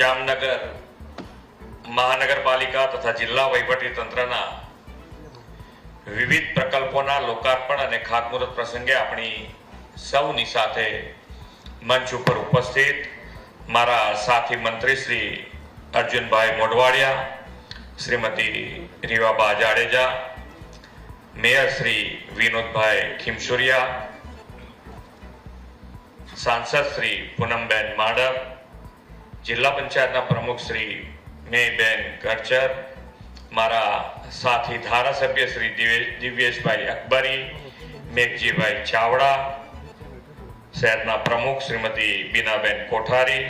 જામનગર મહાનગરપાલિકા તથા જિલ્લા તંત્રના વિવિધ પ્રકલ્પોના લોકાર્પણ અને ખાતમુહૂર્ત પ્રસંગે આપણી સૌની સાથે મંચ ઉપર ઉપસ્થિત મારા સાથી મંત્રી શ્રી અર્જુનભાઈ મોઢવાડિયા, શ્રીમતી રીવાબા જાડેજા, મેયર શ્રી વિનોદભાઈ ખીમસુરિયા, સાંસદ શ્રી પૂનમબેન માડર જિલ્લા પંચાયતના પ્રમુખ શ્રી મેયબેન કરચર મારા સાથી ધારાસભ્ય શ્રી દિવે- દિવ્યેશભાઈ અકબરી, મેઘજીભાઈ ચાવડા, શહેરના પ્રમુખ Shrimati Binaben Kothari,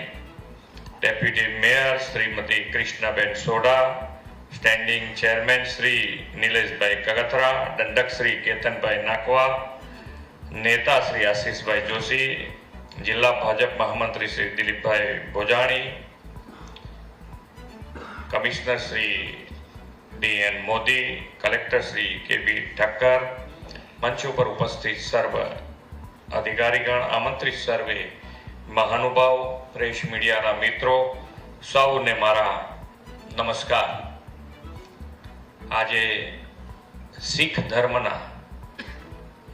deputy mayor Shrimati Krishnaben Soda standing chairman Shri Nileshbhai Kagathara, દંડક શ્રી કેતનભાઈ નાકવા, નેતા શ્રી આશીષભાઈ જોશી જિલ્લા ભાજપ મહામંત્રી Shri Dilipbhai Bhojani, commissioner Shri D N Modi, collector Shri K B Thakkar, મંચ ઉપર ઉપસ્થિત સર્વ અધિકારીગણ, આમંત્રિત સર્વે મહાનુભાવ, પ્રેસ મીડિયાના મિત્રો, સૌને મારા નમસ્કાર. આજે શીખ ધર્મના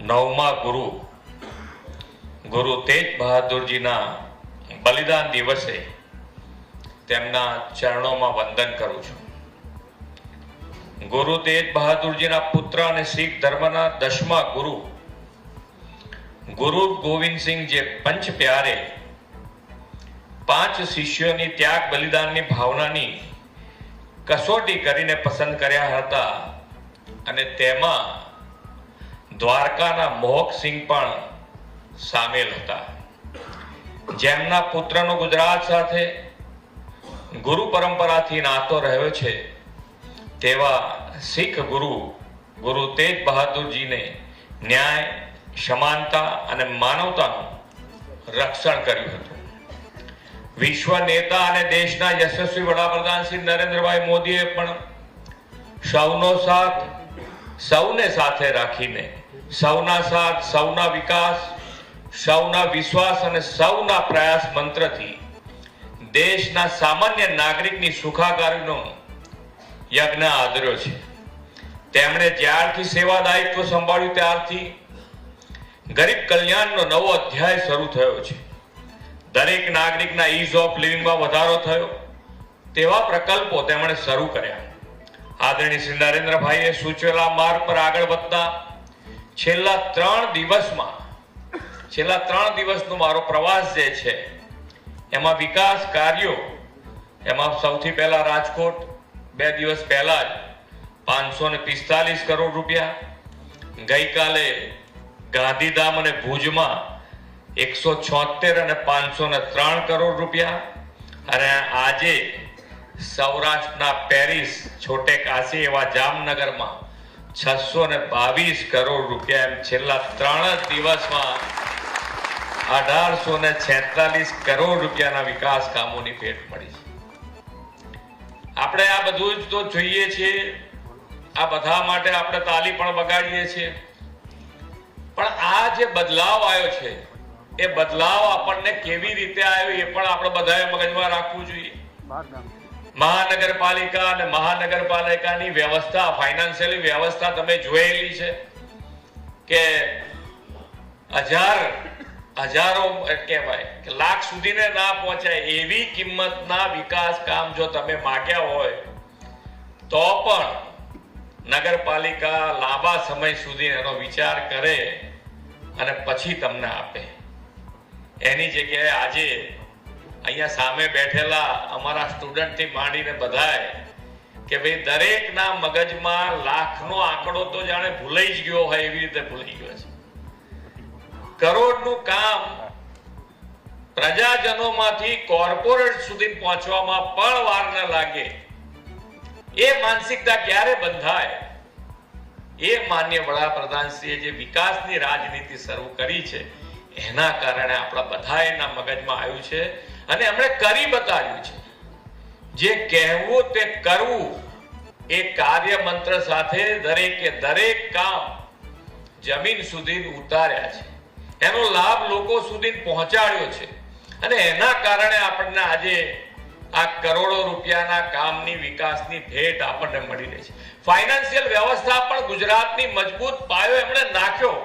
નવમા ગુરુ ગુરુ તેજ બહાદુરજીના બલિદાન દિવસે તેમના ચરણોમાં વંદન કરું છું. ગુરુ તેજ બહાદુરજીના પુત્ર અને શીખ ધર્મના દસમા ગુરુ ગુરુ ગોવિંદસિંહ જે પંચ પ્યારે પાંચ શિષ્યોની ત્યાગ બલિદાનની ભાવનાની કસોટી કરીને પસંદ કર્યા હતા અને તેમાં દ્વારકાના મોહકસિંહ પણ સામેલ હતા. જેમના પુત્રનો ગુજરાત સાથે ગુરુ પરંપરાથી નાતો રહ્યો છે, તેવા શીખ ગુરુ ગુરુ તેજ બહાદુરજીને ન્યાય, સમાનતા અને માનવતાનું રક્ષણ કર્યું હતું. વિશ્વ નેતા અને દેશના યશસ્વી વડાપ્રધાન શ્રી નરેન્દ્રભાઈ મોદીએ પણ સૌનો સાથ સૌને સાથે રાખીને, સૌના સાથ, સૌના વિકાસ સૌના વિશ્વાસ અને સૌના પ્રયાસ મંત્રથી દેશના સામાન્ય નાગરિકની સુખાકારીનો યજ્ઞ આદર્યો છે. તેમણે જ્યારથી સેવા દાયિત્વ સંભાળ્યું ત્યારથી ગરીબ કલ્યાણનો નવો અધ્યાય શરૂ થયો છે. દરેક નાગરિકના ઇઝ ઓફ લિવિંગમાં વધારો થયો. તેવા પ્રકલ્પો તેમણે શરૂ કર્યા. આદરણીય શ્રી નરેન્દ્રભાઈએ સૂચવેલા માર્ગ પર આગળ વધતા છેલ્લા ત્રણ દિવસમાં છેલ્લા ત્રણ દિવસનો મારો પ્રવાસ જે છે, એમાં વિકાસ કાર્યો, એમાં સૌથી પહેલાં રાજકોટ, બે દિવસ પહેલાં જ પાંચસો ને પિસ્તાલીસ કરોડ રૂપિયા. ગઈકાલે ગાંધીધામ અને ભુજમાં એકસો છોતેર અને પાંચસો ને ત્રણ કરોડ રૂપિયા. અને આજે સૌરાષ્ટ્રના પેરિસ છોટે કાશી એવા જામનગરમાં છસો ને બાવીસ કરોડ રૂપિયા એમ છેલ્લા ત્રણ જ દિવસમાં અઢારસો ને છેતાલીસ કરોડ રૂપિયાના વિકાસ કામોની ભેટ મળી છે. આપણે આ બધું જ તો જોઈએ છીએ. આ બધા માટે આપણે તાલી પણ બગાડીએ છીએ. પણ આ જે બદલાવ આવ્યો છે, એ બદલાવ આપણને કેવી રીતે આવ્યો એ પણ આપણે બધાએ મગજમાં રાખવું જોઈએ. મહાનગરપાલિકા અને મહાનગરપાલિકાની વ્યવસ્થા, ફાઇનાન્શિયલ વ્યવસ્થા તમે જોયેલી છે કે હજાર હજારો કહેવાય કે લાખ સુધીને ના પહોંચાય એવી કિંમતના વિકાસ કામ જો તમે માગ્યા હોય, તો પણ નગરપાલિકા લાંબા સમય સુધી એનો વિચાર કરે અને પછી તમને આપે. એની જગ્યાએ આજે અહીંયા સામે બેઠેલા અમારા સ્ટુડન્ટથી માંડીને બધાએ કે ભાઈ દરેકના મગજમાં લાખનો આંકડો તો જાણે ભૂલાઈ જ ગયો હોય એવી રીતે ભૂલાઈ ગયો છે. કરોડનું કામ પ્રજાજનોમાંથી કોર્પોરેટ સુધી પહોંચવામાં પણ વાર ન લાગે. એ માનસિકતા ક્યારે બંધાય? એ માન્ય વડાપ્રધાનશ્રીએ જે વિકાસની રાજનીતિ શરૂ કરી છે, એના કારણે આપણા બધાના મગજમાં આવ્યું છે અને એમણે કરી બતાવ્યું છે. જે કહેવું તે કરવું એ કાર્ય મંત્ર સાથે દરેકે દરેક કામ જમીન સુધી ઉતાર્યા છે. એનો લાભ લોકો સુધી પહોંચાડ્યો છે. અને એના કારણે આપણને આજે આ કરોડો રૂપિયાના કામની વિકાસની ભેટ આપણને મળી રહી છે. ફાઇનાન્શિયલ વ્યવસ્થા પણ ગુજરાતની મજબૂત પાયો એમણે નાખ્યો.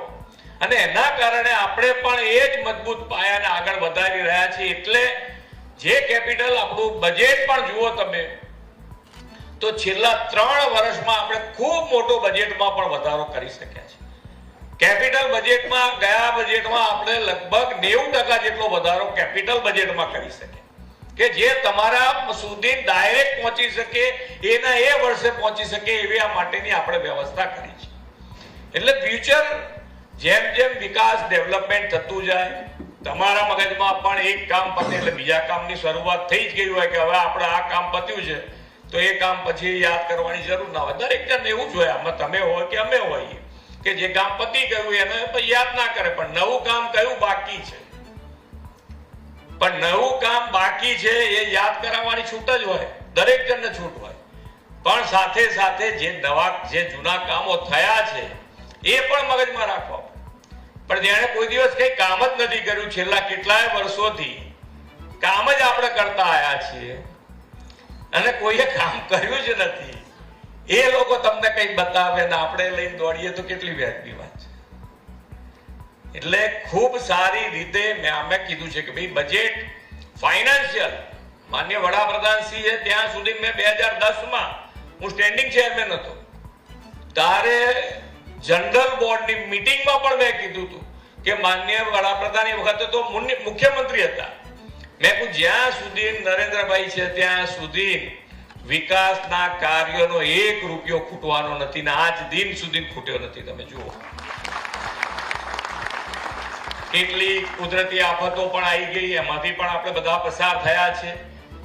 અને એના કારણે આપણે પણ એ જ મજબૂત પાયાને આગળ વધારી રહ્યા છીએ. એટલે જે કેપિટલ આપણું બજેટ પણ જુઓ તમે, તો છેલ્લા ત્રણ વર્ષમાં આપણે ખૂબ મોટો બજેટમાં પણ વધારો કરી શક્યા છે કેપિટલ બજેટમાં, ગયા બજેટમાં આપણે લગભગ નેવું ટકા જેટલો વધારો કેપિટલ બજેટમાં કરી શકીએ. કે જે તમારા સુધી ડાયરેક્ટ પહોંચી શકે, એના એ વર્ષે પહોંચી શકે એવી આ માટેની આપણે વ્યવસ્થા કરી છે. એટલે ફ્યુચર જેમ જેમ વિકાસ ડેવલપમેન્ટ થતું જાય, તમારા મગજમાં પણ એક કામ પતે એટલે બીજા કામની શરૂઆત થઈ જ ગઈ હોય કે હવે આપણે આ કામ પત્યું છે, તો એ કામ પછી યાદ કરવાની જરૂર ના હોય. દરેક જણ એવું જ હોય, આમાં તમે હોય કે અમે હોઈએ. કે જે કામ પતી ગયું એને યાદ ના કરે, પણ નવું કામ કયું બાકી છે? પણ નવું કામ બાકી છે એ યાદ કરાવવાની છૂટ જ હોય, દરેક જણને છૂટ હોય. પણ સાથે સાથે જે નવા, જે જૂના કામો થયા છે, એ પણ મગજમાં રાખવા પણ જેણે કોઈ દિવસ કઈ કામ જ નથી કર્યું, છેલ્લા કેટલાય વર્ષોથી કામ જ આપણે કરતા આયા છીએ અને કોઈએ કામ કર્યું જ નથી. એ લોકો તમને કંઈક બતાવે ને આપણે લઈને દોડીએ તો કેટલી વ્યાજબી વાત છે. એટલે ખૂબ સારી રીતે મેં અમે કીધું છે કે ભાઈ બજેટ ફાઇનાન્શિયલ માન્ય વડાપ્રધાન શ્રીએ ત્યાં સુધી મેં બે હજાર દસમાં હું સ્ટેન્ડિંગ ચેરમેન હતો. તારે જનરલ બોર્ડની મિટિંગમાં પણ મેં કીધું હતું કે માન્ય વડાપ્રધાન એ વખતે તો મુખ્યમંત્રી હતા. મેં કહું જ્યાં સુધી નરેન્દ્રભાઈ છે ત્યાં સુધી વિકાસના કાર્યોનો એક રૂપિયો ખૂટવાનો નથી ને આજ દિન સુધી ખૂટ્યો નથી. તમે જુઓ. કેટલી કુદરતી આફતો પણ આવી ગઈ, એમાંથી પણ આપણે બધા પસાર થયા છે.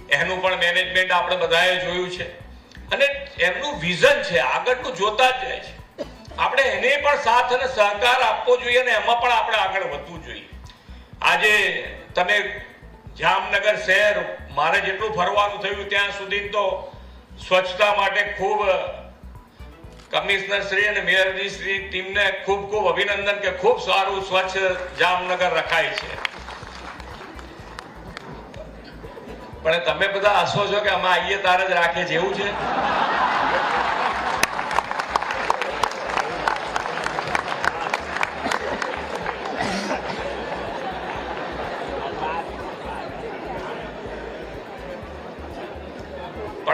એનું પણ મેનેજમેન્ટ આપણે બધાએ જોયું છે. અને એમનું વિઝન છે, આગળનું જોતા જ જાય છે. આપણે એને પણ સાથ અને સહકાર આપવો જોઈએ અને એમાં પણ આપણે આગળ વધવું જોઈએ. આજે તમે જામનગર શહેર, મારે જેટલું ફરવાનું થયું ત્યાં સુધી તો સ્વચ્છતા માટે ખૂબ કમિશનર શ્રી અને મેયરજી શ્રી ટીમને ખૂબ ખૂબ અભિનંદન કે ખૂબ સારું સ્વચ્છ જામનગર રખાય છે. પણ તમે બધા હસો છો કે અમે આઈએ તારે જ રાખે એવું છે?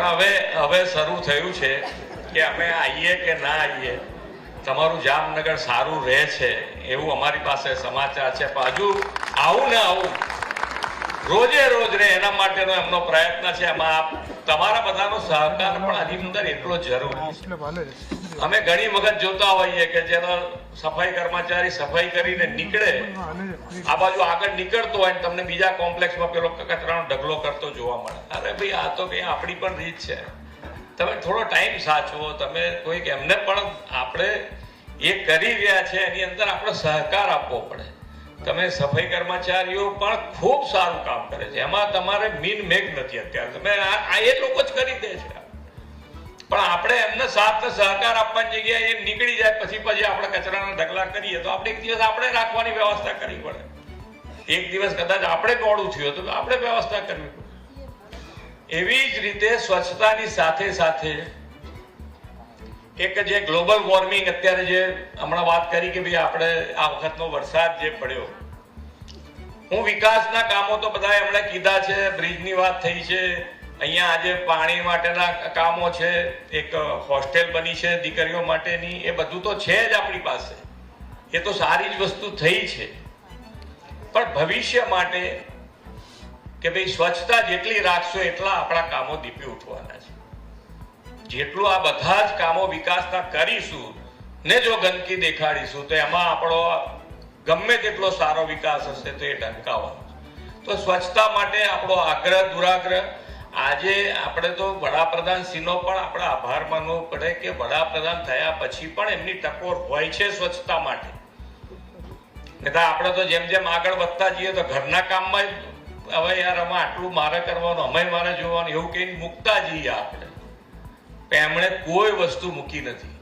પણ હવે હવે શરૂ થયું છે કે અમે આવીએ કે ના આવીએ તમારું જામનગર સારું રહે છે, એવું અમારી પાસે સમાચાર છે. પણ હજુ આવું ને આવું, રોજે રોજ રહે, એના માટેનો એમનો પ્રયત્ન છે. એમાં તમારા બધાનો સહકાર પણ આની અંદર એટલો જરૂરી છે. અમે ઘણી વખત જોતા હોઈએ કે જેનો સફાઈ કર્મચારી સફાઈ કરીને નીકળે આ બાજુ આગળ નીકળતો હોય તમને બીજા કોમ્પ્લેક્સમાં પેલો કચરાનો ઢગલો કરતો જોવા મળે. અરે ભાઈ આ તો કઈ આપણી પણ રીત છે. તમે થોડો ટાઈમ સાચવો તમે કોઈક એમને પણ આપણે એ કરી રહ્યા છે એની અંદર આપણે સહકાર આપવો પડે. તમે સફાઈ કર્મચારીઓ પણ ખૂબ સારું કામ કરે છે. એમાં તમારે મીન મેઘ નથી અત્યારે. તમે આ આ એ લોકો જ કરી દે છે. પણ આપણે એમને સાથ સહકાર આપવાની જગ્યાએ એ નીકળી જાય, પછી પછી આપણે કચરાના ઢગલા કરીએ, તો આપણે એક દિવસ આપણે રાખવાની વ્યવસ્થા કરવી પડે. એક દિવસ કદાચ આપણે દોડું થયું તો આપણે વ્યવસ્થા કરવી પડે. એવી જ રીતે સ્વચ્છતાની સાથે સાથે એક જે ગ્લોબલ વોર્મિંગ અત્યારે જે હમણાં વાત કરી કે ભાઈ આપણે આ વખતનો વરસાદ જે પડ્યો, હું વિકાસના કામો તો બધા એમણે કીધા છે, બ્રિજની વાત થઈ છે અહીંયા આજે પાણી માટેના કામો છે, એક હોસ્ટેલ બની છે દીકરીઓ માટેની, એ બધું તો છે જ આપણી પાસે. એ તો સારી જ વસ્તુ થઈ છે. પણ ભવિષ્ય માટે કે ભાઈ સ્વચ્છતા જેટલી રાખશો એટલા આપણા કામો દીપી ઉઠવાના છે. જેટલું આ બધા જ કામો વિકાસના કરીશું ને જો ગંદકી દેખાડીશું, તો એમાં આપણો ગમે તેટલો સારો વિકાસ હશે તો એ ડંકાવાનો તો સ્વચ્છતા માટે આપણો આગ્રહ, દુરાગ્રહ આજે આપણે તો વડાપ્રધાન શ્રીનો પણ આપણે આભાર માનવો પડે કે વડાપ્રધાન થયા પછી પણ એમની ટકોર હોય છે સ્વચ્છતા માટે. નહીં આપણે તો જેમ જેમ આગળ વધતા જઈએ તો ઘરના કામમાં હવે યાર અમે આટલું મારે કરવાનું, અમે મારે જોવાનું, એવું કહીને મૂકતા જઈએ આપણે. પણ એમણે કોઈ વસ્તુ મૂકી નથી.